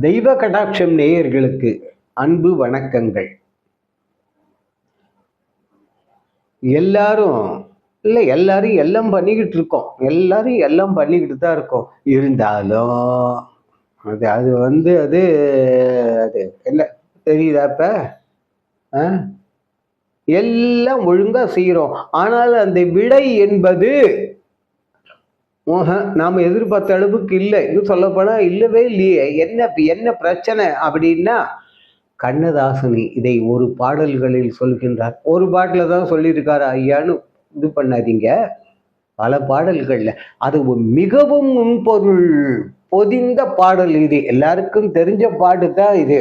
தெய்வ கடாட்சம் நேயர்களுக்கு அன்பு வணக்கங்கள். எல்லாரும் இல்லை எல்லாரும் எல்லாம் பண்ணிக்கிட்டு இருக்கோம். எல்லாரும் எல்லாம் பண்ணிக்கிட்டு தான் இருக்கோம். இருந்தாலும் அது அது வந்து அது அது என்ன தெரியுதா இப்ப? ஆ? எல்லாம் ஒழுங்கா செய்கிறோம் ஆனால் அந்த விடை என்பது ஓஹ நாம் எதிர்பார்த்த அளவுக்கு இல்லை. இன்னும் சொல்லப்போனால் இல்லவே இல்லையே. என்ன என்ன பிரச்சனை அப்படின்னா கண்ணதாசனி இதை ஒரு பாடல்களில் சொல்கின்றார். ஒரு பாட்டில் தான் சொல்லியிருக்காரு ஐயான்னு இது பண்ணாதீங்க. பல பாடல்களில். அது மிகவும் முன்பொருள் பொதிந்த பாடல் இது. எல்லாருக்கும் தெரிஞ்ச பாட்டு தான் இது.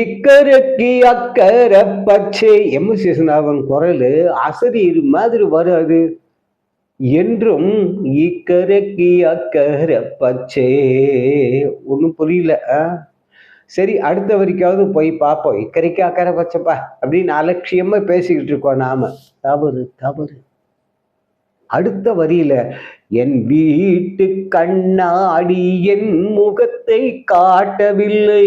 இக்கரைக்கு அக்கரை பச்சை எம் சிசுநாதன் குரல் அசரீர் மாதிரி வரும் அது என்றும் இக்கரைக்கு அக்கர பச்சே. ஒன்றும் புரியல சரி அடுத்த வரைக்காவது போய் பார்ப்போம் இக்கரைக்கு அக்கறை பச்சைப்பா அப்படின்னு அலட்சியமா பேசிக்கிட்டு இருக்கோம் நாம. தவறு தவறு. அடுத்த வரியில என் வீட்டு கண்ணாடி என் முகத்தை காட்டவில்லை.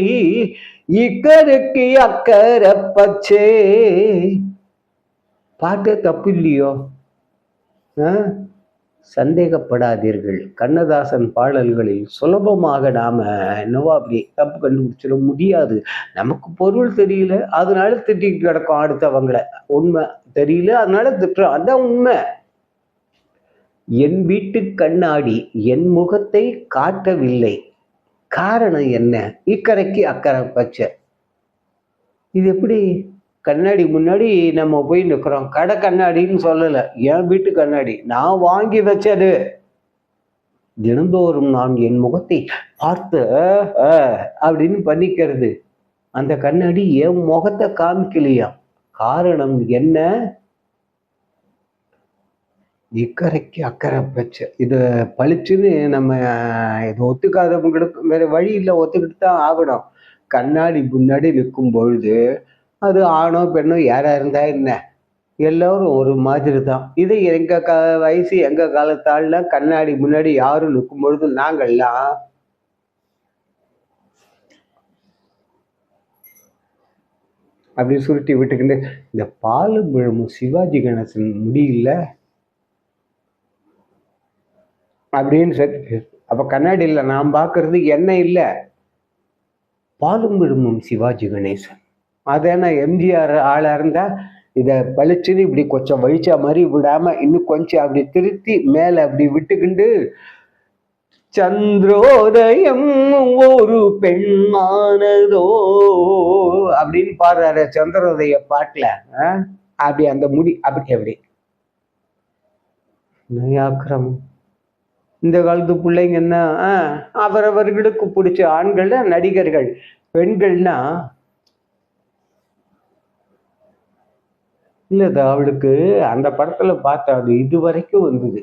இக்கரைக்கு அக்கறை பச்சே. பாட்டு தப்பு இல்லையோ? சந்தேகப்படாதீர்கள். கண்ணதாசன் பாடல்களில் சுலபமாக நாம என்னவோ அப்படி தப்பு கண்டுபிடிச்சிட முடியாது. நமக்கு பொருள் தெரியல அதனால திட்டிக்கிட்டு கிடக்கும் அடுத்தவங்களை. உண்மை தெரியல அதனால திட்டுறோம். அதான் உண்மை. என் வீட்டு கண்ணாடி என் முகத்தை காட்டவில்லை. காரணம் என்ன? இக்கரைக்கு அக்கறை பச்சை இது எப்படி? கண்ணாடி முன்னாடி நம்ம போய் நிற்கிறோம் கடை கண்ணாடின்னு சொல்லலை. என் வீட்டு கண்ணாடி. நான் வாங்கி வச்சது. தினந்தோறும் நான் என் முகத்தை பார்த்து அப்படின்னு பண்ணிக்கிறது. அந்த கண்ணாடி என் முகத்தை காமிக்கலையா? காரணம் என்ன? இக்கரைக்கு அக்கறை பச்சை இதை பளிச்சுன்னு நம்ம இதை ஒத்துக்காதவங்களுக்கு வேற வழி இல்லை ஒத்துக்கிட்டு தான் ஆகணும். கண்ணாடி முன்னாடி நிற்கும் பொழுது அது ஆணோ பெண்ணோ யாராக இருந்தால் என்ன? எல்லோரும் ஒரு மாதிரி தான் இது எங்கள் க வயசு எங்கள் காலத்தாள்ல கண்ணாடி முன்னாடி யாரும் நிற்கும் பொழுது நாங்கள்லாம் அப்படி சுருட்டி விட்டுக்கிட்டு இந்த பாலு விழுமும் சிவாஜி கணேசன் முடியல? அப்படின்னு சொல்லி அப்போ கண்ணாடியில் நான் பார்க்கறது என்ன இல்லை? பாலும் விழுமும் சிவாஜி கணேசன். அதேனா எம்ஜிஆர் ஆளாக இருந்தா இதை பளிச்சுன்னு இப்படி கொஞ்சம் வழிச்சா மாதிரி விடாம இன்னும் கொஞ்சம் அப்படி திருத்தி மேலே அப்படி விட்டுக்கிண்டு சந்திரோதயம் ஒரு பெண்ணானதோ அப்படின்னு பாடுறாரு சந்திரோதய பாட்டில். அப்படி அந்த முடி அப்படி அப்படி. நயாக்கிரமம் இந்த காலத்து பிள்ளைங்க என்ன அவரவர்களுக்கு பிடிச்ச ஆண்கள்னா நடிகர்கள் பெண்கள்னா இல்லது அவளுக்கு அந்த படத்துல பார்த்தா அது இது வரைக்கும் வந்தது.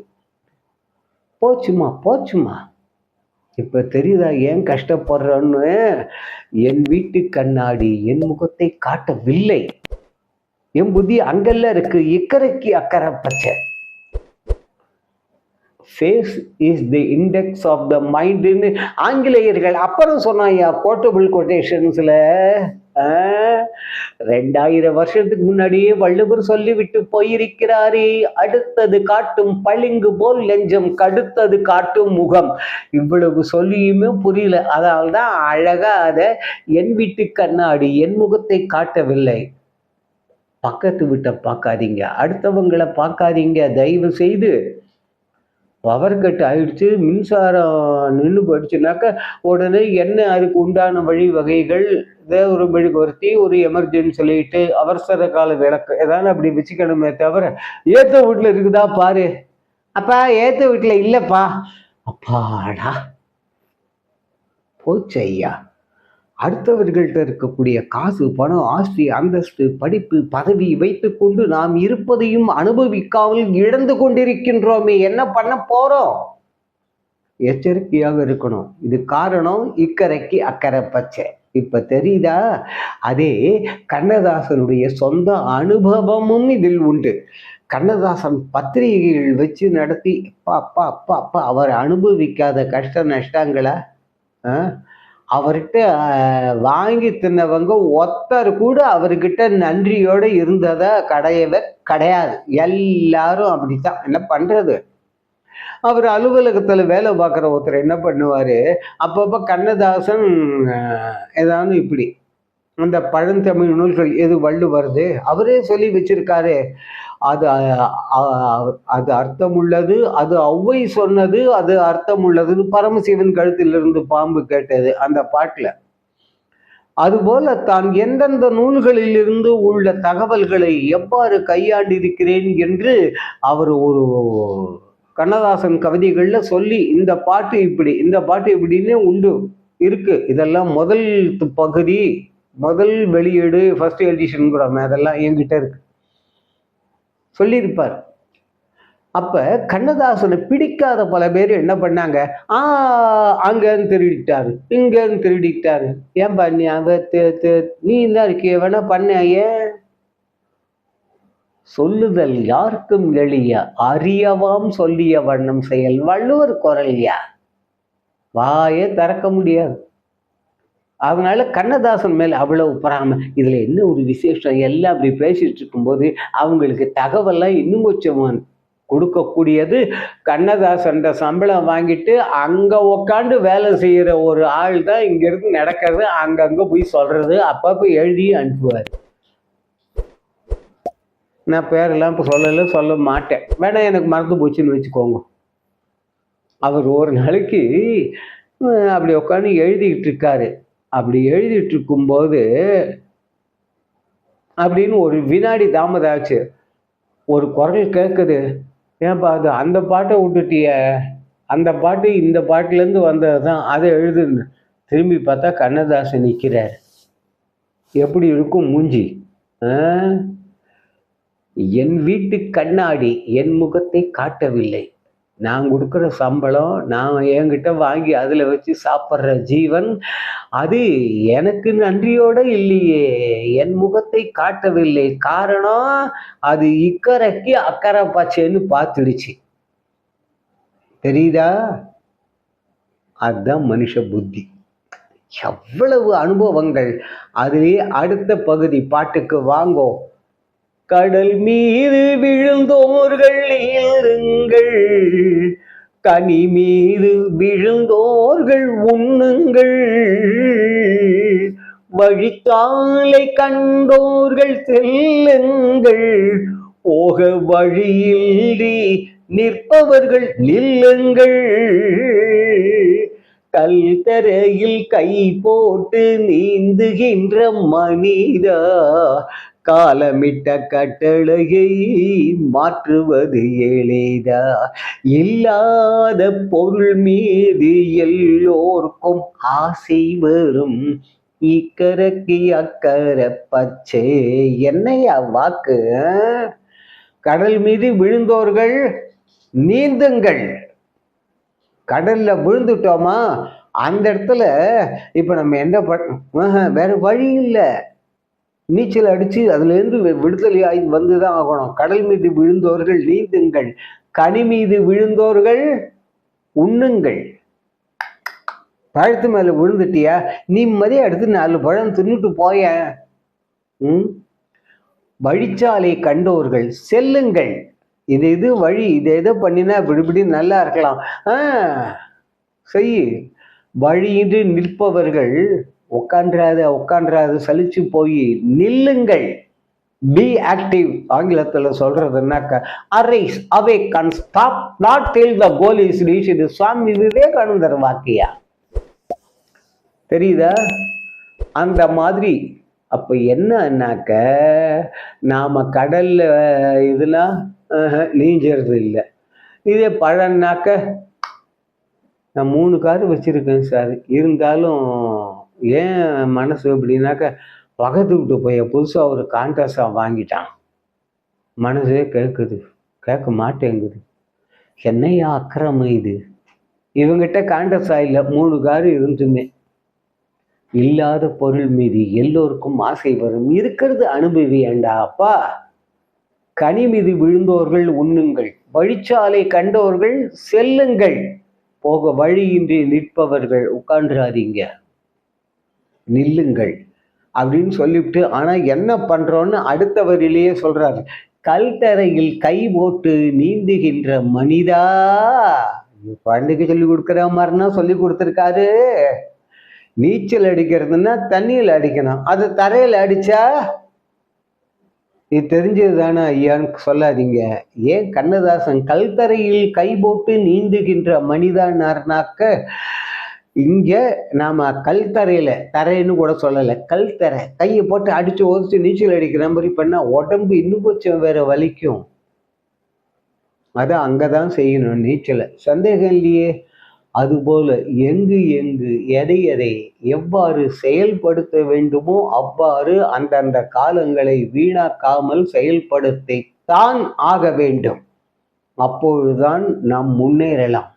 போச்சுமா போச்சுமா? இப்போ தெரியுதா ஏன் கஷ்டப்படுறோன்னு? என் வீட்டு கண்ணாடி என் முகத்தை காட்டவில்லை. என் புத்தி அங்கெல்லாம் இருக்கு இக்கரைக்கு அக்கறை பச்சை. Face is the index of the மைண்டுன்னு ஆங்கிலேயர்கள் அப்புறம் சொன்னாயா கோட்டபிள் கொட்டேஷன்ஸில் ரெண்டாயிரம் வருஷத்துக்கு முன்னாடியே வள்ளுவர் சொல்லிவிட்டு போயிருக்கிறாரே. அடுத்தது காட்டும் பளிங்கு போல் லெஞ்சம் கடுத்தது காட்டும் முகம். இவ்வளவு சொல்லியுமே புரியல. அதனால தான் அழகா அதை என் வீட்டு கண்ணாடி என் முகத்தை காட்டவில்லை. பக்கத்து வீட்டை பார்க்காதீங்க. அடுத்தவங்களை பார்க்காதீங்க. தயவு செய்து பவர் கட் ஆயிடுச்சு மின்சாரம் நின்று போயிடுச்சுனாக்கா உடனே என்ன அதுக்கு உண்டான வழிவகைகள் இதே ஒரு மெழுகுவர்த்தி ஒரு எமர்ஜென்சி லைட்டு அவசர கால விளக்கு ஏதாவது அப்படி வச்சுக்கணுமே தவிர ஏத்த வீட்டில் இருக்குதா பாரு. அப்பா ஏத்த வீட்டில் இல்லைப்பா. அப்பாடா. போச்சு ஐயா. அடுத்தவர்கள்ட்ட இருக்கக்கூடிய காசு பணம் ஆஸ்தி அந்தஸ்து படிப்பு பதவி வைத்துக்கொண்டு நாம் இருப்பதையும் அனுபவிக்காமல் இழந்து கொண்டிருக்கின்றோமே. என்ன பண்ண போறோம்? எச்சரிக்கையாக இருக்கணும். இது காரணம் இக்கரைக்கு அக்கறை பச்சை. இப்ப தெரியுதா? அதே கண்ணதாசனுடைய சொந்த அனுபவமும் இதில் உண்டு. கண்ணதாசன் பத்திரிகைகள் வச்சு நடத்தி அப்பா அப்பா அப்பா அப்பா அவர் அனுபவிக்காத கஷ்ட நஷ்டங்களை? ஆ? அவர்கிட்ட வாங்கி தின்னவங்க ஒருத்தர் கூட அவர்கிட்ட நன்றியோடு இருந்ததா கிடையவே கிடையாது. எல்லாரும் அப்படித்தான். என்ன பண்ணுறது அவர் அலுவலகத்தில் வேலை பார்க்குற ஒருத்தர் என்ன பண்ணுவார்? அப்பப்போ கண்ணதாசன் ஏதாவது இப்படி அந்த பழந்தமிழ் நூல்கள் எது வள்ளுவருது அவரே சொல்லி வச்சிருக்காரு. அது அது அர்த்தம் உள்ளது அது ஒளவை சொன்னது அது அர்த்தம் உள்ளதுன்னு பரமசிவன் கழுத்திலிருந்து பாம்பு கேட்டது அந்த பாட்டில். அதுபோல தான் எந்தெந்த நூல்களிலிருந்து உள்ள தகவல்களை எவ்வாறு கையாண்டிருக்கிறேன் என்று அவர் ஒரு கண்ணதாசன் கவிதைகளில் சொல்லி இந்த பாட்டு இப்படி இந்த பாட்டு இப்படின்னு உண்டு இருக்கு. இதெல்லாம் முதல் து- பகுதி. முதல் வெளியீடு ஃபர்ஸ்ட் எடிஷன்ங்கிறோமே அதெல்லாம் என்கிட்ட இருக்கு. சொல்லியிருப்பார். அப்ப கண்ணதாசனை பிடிக்காத பல பேர் என்ன பண்ணாங்க? ஆ அங்கன்னு திருடிட்டாரு இங்கன்னு திருடிட்டாரு. ஏன் பண்ணி அவ தெ- தெ- நீ தான் இருக்கிய வேணா பண்ண ஏன்? சொல்லுதல் யாருக்கும் எளிய அறியவாம் சொல்லிய வண்ணம் செயல் வள்ளுவர் குரல்யா வாயே திறக்க முடியாது. அதனால கண்ணதாசன் மேல் அவ்வளவு பொறாம. இதுல என்ன ஒரு விசேஷம்? எல்லாம் அப்படி பேசிட்டு இருக்கும்போது அவங்களுக்கு தகவல்லாம் இன்னும் கொஞ்சம் கொடுக்கக்கூடியது. கண்ணதாசன் சம்பளம் வாங்கிட்டு அங்க உக்காண்டு வேலை செய்யற ஒரு ஆள் தான் இங்கேருந்து நடக்கிறது. அங்கங்க போய் சொல்றது. அப்பப்ப எழுதி அனுப்புவார். நான் பேரெல்லாம் இப்போ சொல்லலை சொல்ல மாட்டேன். வேணா எனக்கு மறந்து போச்சுன்னு வச்சுக்கோங்க. அவர் ஒரு நாளைக்கு அப்படி உட்காந்து எழுதிக்கிட்டு இருக்காரு. அப்படி எழுதிட்டு இருக்கும்போது அப்படின்னு ஒரு வினாடி தாமதாச்சு ஒரு குரல் கேட்குது ஏன்பா அது அந்த பாட்டை விட்டுட்டிய? அந்த பாட்டு இந்த பாட்டுலேருந்து வந்தது தான் அதை எழுதுன்னு. திரும்பி பார்த்தா கண்ணதாசன் நிற்கிறார் எப்படி இருக்கும் மூஞ்சி? ஆ? என் வீட்டு கண்ணாடி என் முகத்தை காட்டவில்லை. நான் கொடுக்குற சம்பளம் நான் என்கிட்ட வாங்கி அதில் வச்சு சாப்பிட்ற ஜீவன் அது எனக்கு நன்றியோட இல்லையே. என் முகத்தை காட்டவில்லை. காரணம் அது இக்கரைக்கு அக்கறை பாச்சேன்னு பார்த்துடுச்சு. தெரியுதா? அதுதான் மனுஷ புத்தி. எவ்வளவு அனுபவங்கள். அதுவே அடுத்த பகுதி பாட்டுக்கு வாங்கோ. கடல் மீது விழுந்தோர்கள் இருங்கள். கனி மீது விழுந்தோர்கள் உண்ணுங்கள். வழிக்காலை கண்டோர்கள் செல்லுங்கள். போக வழியின்றி நிற்பவர்கள் நில்லுங்கள். கல் தரையில் கை போட்டு நீந்துகின்ற மனிதா காலமிட்ட கட்டளையை மாற்றுவது எளிதா? இல்லாத பொருள் மீது எல்லோருக்கும் ஆசை வரும். இக்கரைக்கு அக்கறை பச்சை. என்னையா வாக்கு? கடல் மீது விழுந்தோர்கள் நீந்துங்கள். கடல்ல விழுந்துட்டோமா? அந்த இடத்துல இப்ப நம்ம என்ன பண்ண வேற வழி இல்லை. நீச்சல் அடிச்சு அதுலேருந்து வி- விடுதலை ஆகி வந்துதான் ஆகணும். கடல் மீது விழுந்தோர்கள் நீந்துங்கள். கனி மீது விழுந்தோர்கள் உண்ணுங்கள். பழத்து மேல விழுந்துட்டியா? நிம்மதியா எடுத்து நாலு பழம் தின்னுட்டு போய. ம்? வழிச்சாலை கண்டோர்கள் செல்லுங்கள். இது இது வழி? இதை எதை பண்ணினா இப்படி இப்படி நல்லா இருக்கலாம். ஆ செய் வழியின்றி நிற்பவர்கள் உட்கான்றாத உட்காண்டாது சலிச்சு போய் நில்லுங்கள். பி ஆக்டிவ் ஆங்கிலத்தில் சொல்றதுனாக்க arise awake gun stop not till the goal is reach இது சுவாமி விவேகானந்தர் வாக்கியா? தெரியுதா? அந்த மாதிரி. அப்போ என்னன்னாக்க நாம் கடலில் இதெல்லாம் நீஞ்சறது இல்லை. இதே பழம்னாக்க நான் மூணு கார் வச்சிருக்கேன் சார். இருந்தாலும் ஏன் மனசு அப்படின்னாக்க பக்கத்து விட்டு போய் புதுசாக ஒரு கான்ட்ராஸ்டாக வாங்கிட்டான். மனசே கேட்குது கேட்க மாட்டேங்குது. என்னையா அக்கிரம இது? இவங்கிட்ட கான்ட்ராஸா இல்லை மூணு கார் இருந்துமே. இல்லாத பொருள் மீது எல்லோருக்கும் ஆசை வரும். இருக்கிறது அனுபவி ஏண்டா அப்பா? கனி மீது விழுந்தோர்கள் உண்ணுங்கள் வழிச்சாலை கண்டோர்கள் செல்லுங்கள். போக வழியின்றி நிற்பவர்கள் உட்காந்துராதீங்க நில்லுங்கள் அப்படின்னு சொல்லிவிட்டு ஆனா என்ன பண்ணுறோன்னு அடுத்த வரியிலேயே சொல்கிறார் கல்தரையில் கை போட்டு நீந்துகின்ற மனிதா? குழந்தைக்கு சொல்லி கொடுக்குற மாதிரினா சொல்லி கொடுத்துருக்காரு. நீச்சல் அடிக்கிறதுன்னா தண்ணியில் அடிக்கணும். அது தரையில் அடிச்சா? இது தெரிஞ்சது தானே ஐயான்னு சொல்லாதீங்க. ஏன் கண்ணதாசன் கல்தரையில் கை போட்டு நீந்துகின்ற மனிதனார்னாக்க இங்க நாம கல் தரைன்னு கூட சொல்லலை கல் தரை. கையை போட்டு அடிச்சு ஒதிச்சு நீச்சல் அடிக்கிற மாதிரி பண்ணா உடம்பு இன்னும் கொஞ்சம் வேற வலிக்கும். அதான் அங்கதான் செய்யணும் நீச்சலை. சந்தேகம் இல்லையே? அதுபோல எங்கு எங்கு எதை எதை எவ்வாறு செயல்படுத்த வேண்டுமோ அவ்வாறு அந்தந்த காலங்களை வீணாக்காமல் செயல்படுத்தித்தான் ஆக வேண்டும். அப்பொழுதுதான் நாம் முன்னேறலாம்.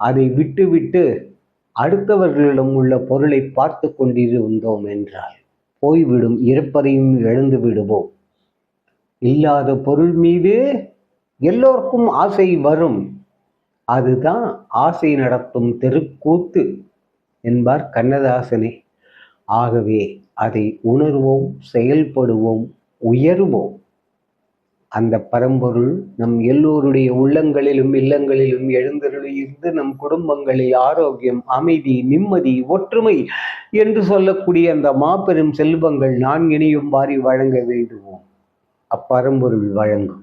அதை விட்டுவிட்டு அடுத்தவர்களிடம் உள்ள பொருளை பார்த்து கொண்டிருந்தோம் என்றால் போய்விடும் இருப்பதையும் இழந்து விடுவோம். இல்லாத பொருள் மீது எல்லோருக்கும் ஆசை வரும். அதுதான் ஆசை நடத்தும் தெருக்கூத்து என்பார் கண்ணதாசனே. ஆகவே அதை உணர்வோம் செயல்படுவோம் உயர்வோம். அந்த பரம்பொருள் நம் எல்லோருடைய உள்ளங்களிலும் இல்லங்களிலும் இருந்து நம் குடும்பங்களில் ஆரோக்கியம் அமைதி நிம்மதி ஒற்றுமை என்று சொல்லக்கூடிய அந்த மாபெரும் செல்வங்கள் நான்கினையும் வாரி வழங்க வேண்டுவோம். அப்பரம்பொருள் வழங்கும்.